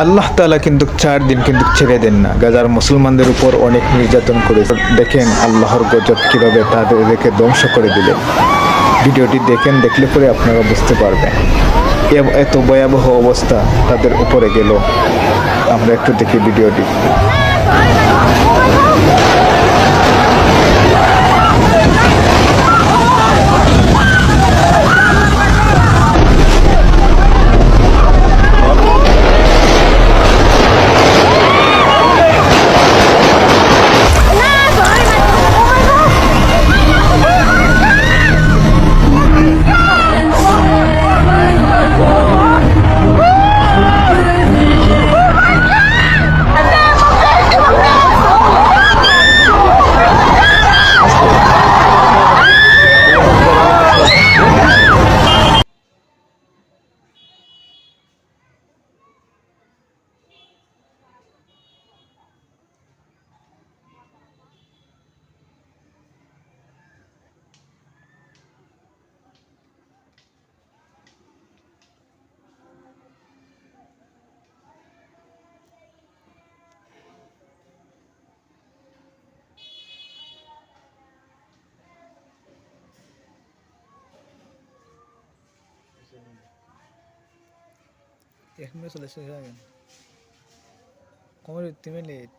আল্লাহ তালা কিন্তু চার দিন কিন্তু ছেড়ে দেন না। গাজার মুসলমানদের উপর অনেক নির্যাতন করে দেখেন আল্লাহর গজব কীভাবে তাদেরকে ধ্বংস করে দিলেন। ভিডিওটি দেখেন, দেখলে পরে আপনারা বুঝতে পারবেন এত ভয়াবহ অবস্থা তাদের উপরে গেল। আমরা একটু দেখি ভিডিওটি। এক মিনিট চল্লিশ সেকেন্ড হয়ে তিন মিনিট